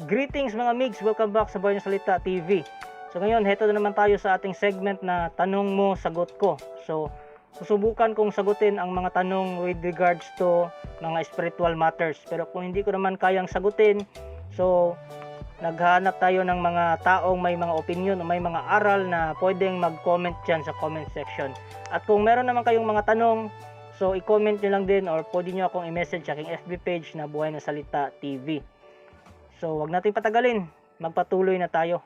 Greetings mga migs, welcome back sa ng Salita TV. So ngayon, heto na naman tayo sa ating segment na Tanong Mo, Sagot Ko. So, susubukan kong sagutin ang mga tanong with regards to mga spiritual matters. Pero kung hindi ko naman kayang sagutin, so naghahanap tayo ng mga taong may mga opinion o may mga aral na pwedeng mag-comment dyan sa comment section. At kung meron naman kayong mga tanong, so i-comment nyo lang din or pwede nyo akong i-message sa aking FB page na Buhay na Salita TV. So, wag natin patagalin. Magpatuloy na tayo.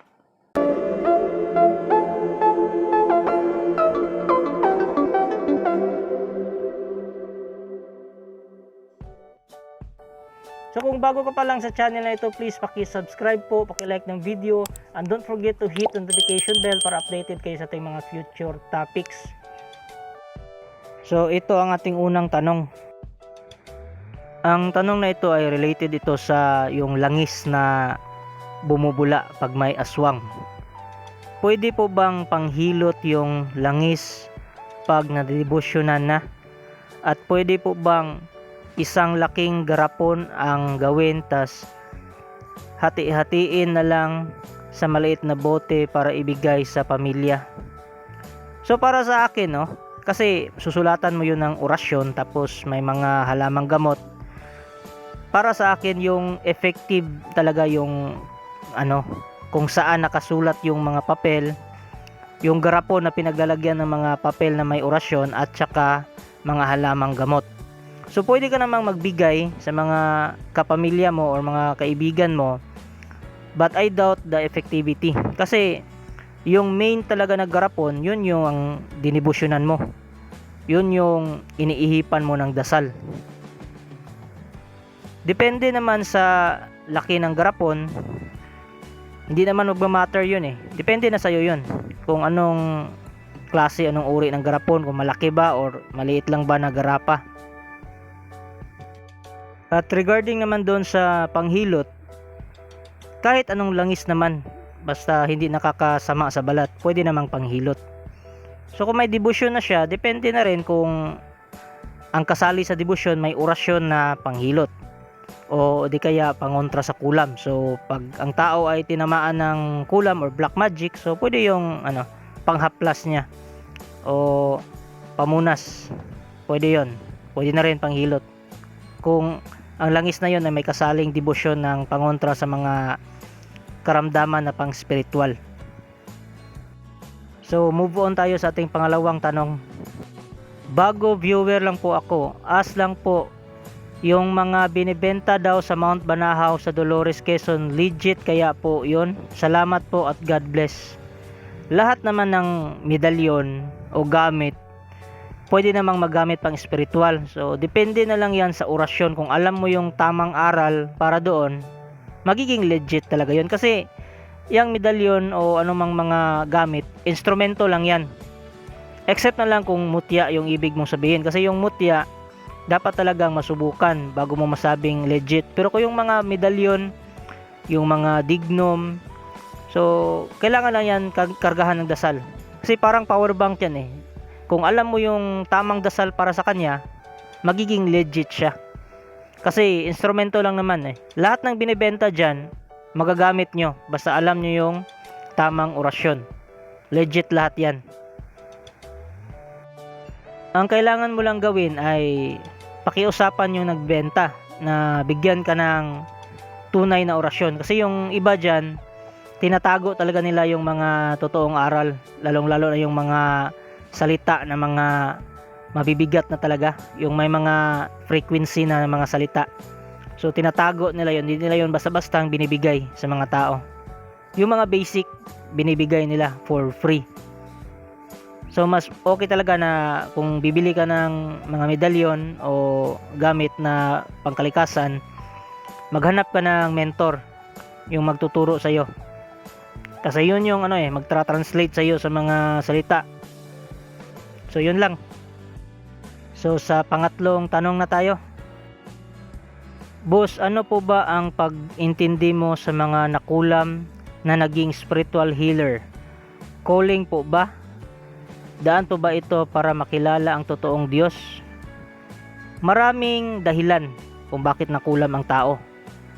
So kung bago ka pa lang sa channel na ito, please paki-subscribe po, paki-like ng video, and don't forget to hit notification bell para updated kayo sa ating mga future topics. So ito ang ating unang tanong. Ang tanong na ito ay related ito sa yung langis na bumubula pag may aswang. Pwede po bang panghilot yung langis pag nadibusyonan na? At pwede po bang isang laking garapon ang gawin tas hati-hatiin na lang sa maliit na bote para ibigay sa pamilya. So para sa akin no, kasi susulatan mo yun ng orasyon tapos may mga halamang gamot. Para sa akin yung effective talaga yung ano, kung saan nakasulat yung mga papel, yung garapon na pinaglalagyan ng mga papel na may orasyon at saka mga halamang gamot. So pwede ka namang magbigay sa mga kapamilya mo or mga kaibigan mo but I doubt the effectivity. Kasi yung main talaga na garapon yun yung ang dinibusyonan mo. Yun yung iniihipan mo ng dasal depende naman sa laki ng garapon. Hindi naman magmamatter yun eh. Depende na sa'yo yun. Kung anong klase anong uri ng garapon. Kung malaki ba or maliit lang ba na garapa. At regarding naman doon sa panghilot, kahit anong langis naman, basta hindi nakakasama sa balat, pwede namang panghilot. So kung may debosyon na siya, depende na rin kung ang kasali sa debosyon may orasyon na panghilot o di kaya pangontra sa kulam. So pag ang tao ay tinamaan ng kulam or black magic, so pwede yung ano, panghaplas niya o pamunas. Pwede 'yon. Pwede na rin panghilot. Kung ang langis na yon ay may kasaling debosyon ng pangontra sa mga karamdaman na pang spiritual. So move on tayo sa ating pangalawang tanong. Bago viewer lang po ako, as lang po yung mga binibenta daw sa Mount Banahaw sa Dolores Quezon legit kaya po yon. Salamat po at God bless. Lahat naman ng medalyon o gamit pwede namang magamit pang spiritual. So, depende na lang yan sa orasyon. Kung alam mo yung tamang aral para doon, magiging legit talaga yon Kasi, yung medalyon o anumang mga gamit, instrumento lang yan. Except na lang kung mutya yung ibig mong sabihin. Kasi yung mutya, dapat talagang masubukan bago mo masabing legit. Pero kung yung mga medalyon, yung mga dignum, so, kailangan lang yan kargahan ng dasal. Kasi parang power bank yan eh kung alam mo yung tamang dasal para sa kanya, magiging legit siya. Kasi instrumento lang naman eh. Lahat ng binibenta dyan, magagamit nyo. Basta alam nyo yung tamang orasyon. Legit lahat yan. Ang kailangan mo lang gawin ay pakiusapan yung nagbenta na bigyan ka ng tunay na orasyon. Kasi yung iba dyan, tinatago talaga nila yung mga totoong aral. Lalong lalo na yung mga salita na mga mabibigat na talaga yung may mga frequency na mga salita so tinatago nila yon hindi nila yon basta-basta binibigay sa mga tao yung mga basic binibigay nila for free so mas okay talaga na kung bibili ka ng mga medalyon o gamit na pangkalikasan maghanap ka ng mentor yung magtuturo sa iyo kasi yun yung ano eh magtra-translate sa iyo sa mga salita So yun lang. So sa pangatlong tanong na tayo. Boss, ano po ba ang pag-intindi mo sa mga nakulam na naging spiritual healer? Calling po ba? Daan po ba ito para makilala ang totoong Diyos? Maraming dahilan kung bakit nakulam ang tao.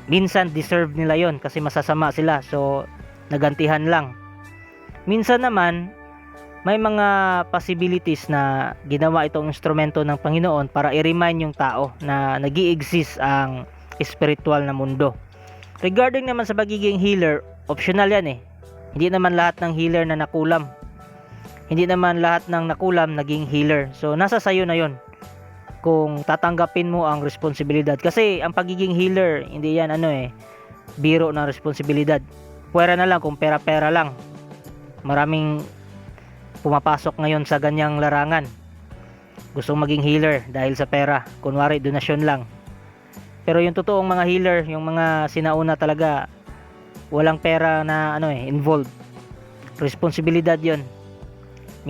minsan deserve nila yon kasi masasama sila so nagantihan lang minsan naman may mga possibilities na ginawa itong instrumento ng Panginoon para i-remind yung tao na nag exist ang spiritual na mundo. Regarding naman sa pagiging healer, optional yan eh. Hindi naman lahat ng healer na nakulam. Hindi naman lahat ng nakulam naging healer. So nasa sayo na yon kung tatanggapin mo ang responsibilidad. Kasi ang pagiging healer, hindi yan ano eh, biro na responsibilidad. Pwera na lang kung pera-pera lang. Maraming pumapasok ngayon sa ganyang larangan. Gustong maging healer dahil sa pera. Kunwari, donasyon lang. Pero yung totoong mga healer, yung mga sinauna talaga, walang pera na ano eh, involved. Responsibilidad yon.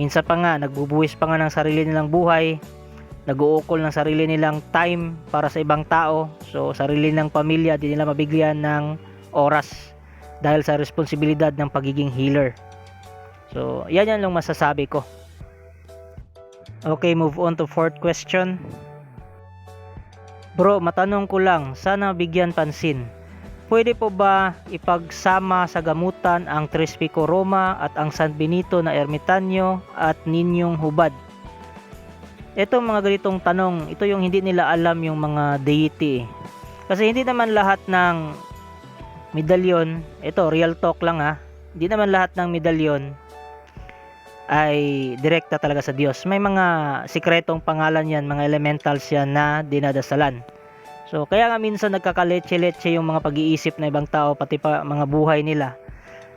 Minsan pa nga, nagbubuwis pa nga ng sarili nilang buhay, nag-uukol ng sarili nilang time para sa ibang tao. So, sarili ng pamilya, di nila mabigyan ng oras dahil sa responsibilidad ng pagiging healer. So, yan yan lang masasabi ko. Okay, move on to fourth question. Bro, matanong ko lang, sana bigyan pansin. Pwede po ba ipagsama sa gamutan ang Tres Pico Roma at ang San Benito na Ermitanyo at Ninyong Hubad? Ito mga ganitong tanong, ito yung hindi nila alam yung mga deity. Kasi hindi naman lahat ng medalyon, ito real talk lang ha, hindi naman lahat ng medalyon ay direkta talaga sa Diyos. May mga sikretong pangalan yan, mga elementals yan na dinadasalan. So, kaya nga minsan nagkakaletse-letse yung mga pag-iisip na ibang tao, pati pa mga buhay nila.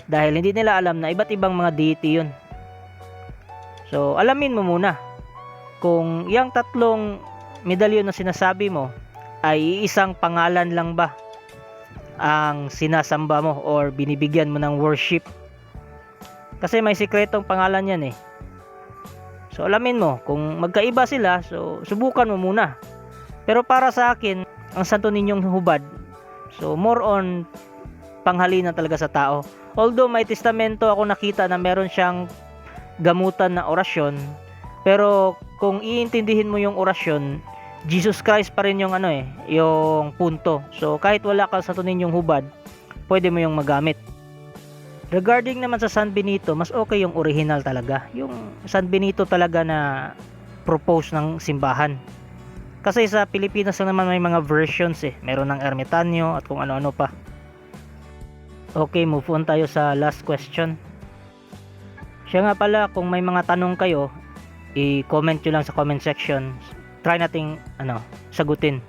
Dahil hindi nila alam na iba't ibang mga deity yun. So, alamin mo muna kung yung tatlong medalyon na sinasabi mo ay isang pangalan lang ba ang sinasamba mo or binibigyan mo ng worship kasi may sikretong pangalan yan eh. So alamin mo, kung magkaiba sila, so subukan mo muna. Pero para sa akin, ang Santo Ninyong Hubad, so more on panghalinan talaga sa tao. Although may testamento ako nakita na meron siyang gamutan na orasyon, pero kung iintindihin mo yung orasyon, Jesus Christ pa rin yung ano eh, yung punto. So kahit wala ka sa Ninyong Hubad, pwede mo yung magamit. Regarding naman sa San Benito, mas okay yung original talaga. Yung San Benito talaga na propose ng simbahan. Kasi sa Pilipinas lang naman may mga versions eh. Meron ng Ermitanyo at kung ano-ano pa. Okay, move on tayo sa last question. Siya nga pala, kung may mga tanong kayo, i-comment nyo lang sa comment section. Try nating ano, sagutin.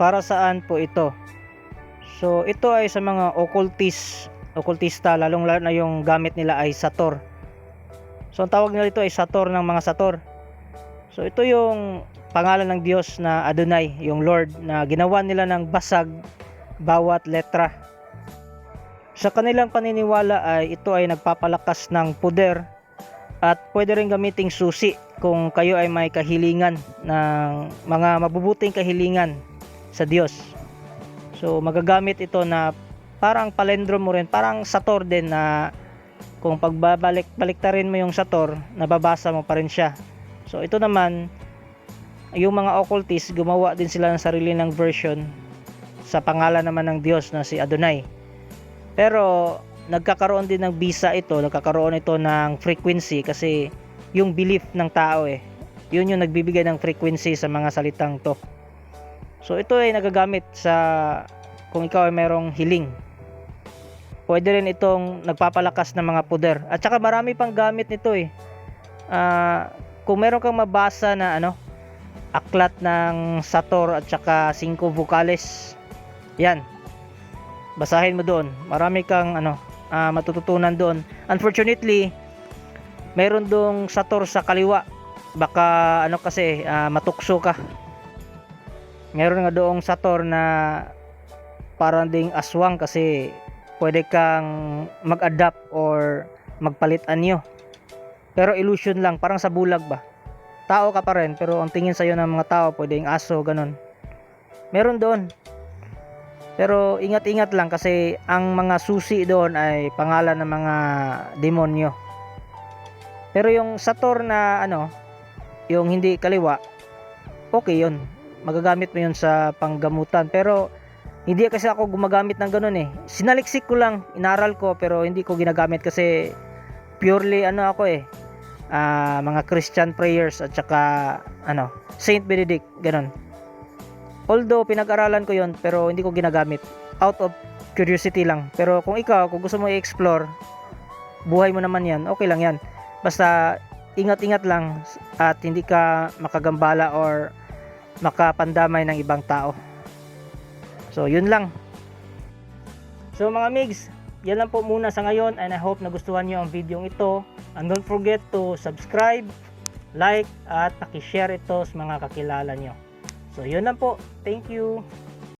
Para saan po ito? So, ito ay sa mga occultist okultista lalong lalo na yung gamit nila ay sator so ang tawag nila ito ay sator ng mga sator so ito yung pangalan ng Diyos na Adonai yung Lord na ginawa nila ng basag bawat letra sa kanilang paniniwala ay ito ay nagpapalakas ng puder at pwede rin gamiting susi kung kayo ay may kahilingan ng mga mabubuting kahilingan sa Diyos. So magagamit ito na parang palendro mo rin, parang sator din na kung pagbabalik baliktarin mo yung sator, nababasa mo pa rin siya. So ito naman, yung mga occultists, gumawa din sila ng sarili ng version sa pangalan naman ng Diyos na si Adonai. Pero nagkakaroon din ng visa ito, nagkakaroon ito ng frequency kasi yung belief ng tao eh. Yun yung nagbibigay ng frequency sa mga salitang to. So ito ay nagagamit sa kung ikaw ay merong hiling pwede rin itong nagpapalakas ng mga puder. At saka marami pang gamit nito eh. Uh, kung meron kang mabasa na ano, aklat ng Sator at saka 5 vocales, yan. Basahin mo doon. Marami kang ano, uh, matututunan doon. Unfortunately, meron dong Sator sa kaliwa. Baka ano kasi uh, matukso ka. Meron nga doong Sator na parang ding aswang kasi pwede kang mag-adapt or magpalit anyo. Pero illusion lang, parang sa bulag ba? Tao ka pa rin, pero ang tingin sa'yo ng mga tao, pwedeng aso, ganun. Meron doon. Pero ingat-ingat lang kasi ang mga susi doon ay pangalan ng mga demonyo. Pero yung Sator na ano, yung hindi kaliwa, okay yun. Magagamit mo yun sa panggamutan. Pero Hindi kasi ako gumagamit ng ganun eh. Sinaliksik ko lang, inaral ko pero hindi ko ginagamit kasi purely ano ako eh. Ah, mga Christian prayers at saka ano, Saint Benedict, ganun. Although pinag-aralan ko 'yon pero hindi ko ginagamit out of curiosity lang. Pero kung ikaw, kung gusto mo i-explore, buhay mo naman 'yan, okay lang 'yan. Basta ingat-ingat lang at hindi ka makagambala or makapandamay ng ibang tao. So, yun lang. So, mga migs, yan lang po muna sa ngayon and I hope nagustuhan nyo ang video ito. And don't forget to subscribe, like, at pakishare ito sa mga kakilala nyo. So, yun lang po. Thank you.